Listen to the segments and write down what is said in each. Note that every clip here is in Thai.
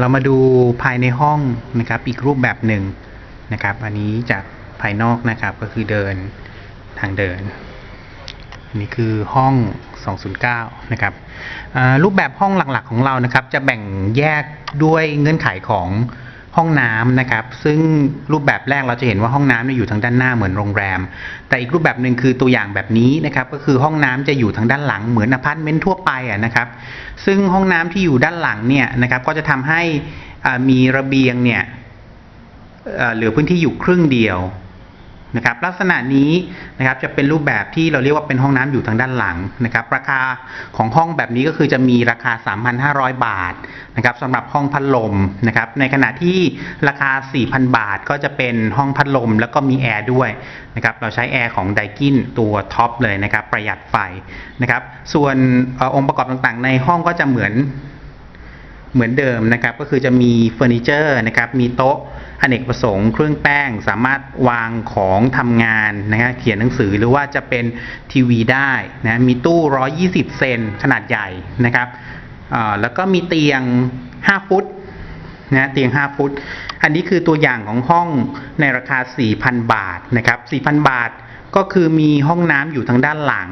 เรามาดูภายในห้องนะครับ อีกรูปแบบหนึ่งนะครับ อันนี้จากภายนอกนะครับก็คือเดินทางเดินอันนี้คือห้อง 209 นะครับรูปแบบห้องหลักๆของเรานะครับ จะแบ่งแยกด้วยเงื่อนไขของ ห้องน้ำนะครับ ซึ่งรูปแบบแรกเราจะเห็นว่าห้องน้ำเนี่ยอยู่ทางด้านหน้าเหมือนโรงแรม แต่อีกรูปแบบหนึ่งคือตัวอย่างแบบนี้นะครับก็คือห้องน้ำจะอยู่ทางด้านหลังเหมือนอพาร์ตเมนต์ทั่วไปอะนะครับ ซึ่งห้องน้ำที่อยู่ด้านหลังเนี่ยนะครับก็จะทำให้มีระเบียงเนี่ยเหลือพื้นที่อยู่ครึ่งเดียวนะครับลักษณะนี้นะครับจะเป็นรูปแบบที่เราเรียกว่าเป็นห้องน้ำอยู่ทางด้านหลังนะครับ ราคาของห้องแบบนี้ก็คือจะมีราคา 3,500 บาท นะครับสำหรับห้องพัดลมนะครับในขณะที่ราคา 4,000 บาทก็จะเป็นห้องพัดลมแล้วก็มีแอร์ด้วยนะครับเราใช้แอร์ของไดกินตัวท็อปเลยนะครับประหยัดไฟนะครับส่วนอองค์ประกอบต่างๆ ในห้องก็จะเหมือนเหมือนเดิมนะครับก็คือจะมีเฟอร์นิเจอร์นะครับมีโต๊ะอเนกประสงค์เครื่องแป้งสามารถวางของทำงานนะฮะเขียนหนังสือหรือว่าจะเป็นทีวีได้นะมีตู้ 120 เซนขนาดใหญ่นะครับ แล้วก็มีเตียง 5 ฟุตนะเตียง 5 ฟุต อันนี้คือตัวอย่างของห้องในราคา 4,000 บาทนะครับ 4,000 บาทก็คือมีห้องน้ำอยู่ทางด้านหลัง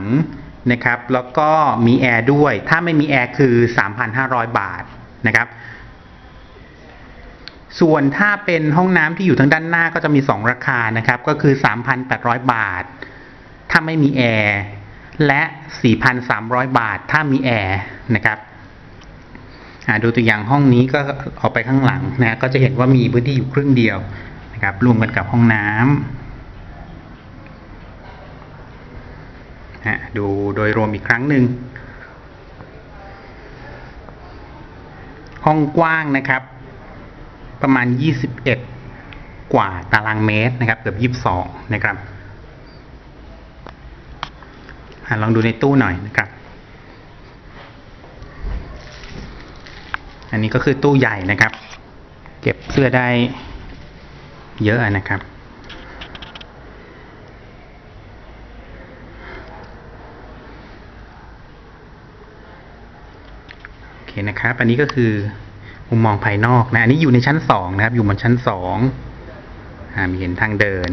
นะครับ แล้วก็มีแอร์ด้วย ถ้าไม่มีแอร์คือ 3,500 บาทนะครับ ส่วนถ้าเป็นห้องน้ำที่อยู่ทางด้านหน้าก็จะมี 2 ราคานะครับ ก็คือ 3,800 บาท ถ้าไม่มีแอร์ และ 4,300 บาท ถ้ามีแอร์นะครับ ดูตัวอย่างห้องนี้ก็ออกไปข้างหลังนะก็จะเห็นว่ามีพื้นที่อยู่ครึ่งเดียวนะครับรวมกันกับห้องน้ำฮะดูโดยรวมอีกครั้งหนึ่งห้องกว้างนะครับ ประมาณ 21 กว่าตารางเมตรนะครับเกือบ22 นะครับอลองดูในตู้หน่อยนะครับ อันนี้ก็คือตู้ใหญ่นะครับ เก็บเสื้อได้เยอะนะครับ โอเคนะครับ อันนี้ก็คือมุมมองภายนอกนะ อันนี้อยู่ในชั้นสองนะครับ อยู่บนชั้นสองมีเห็นทางเดิน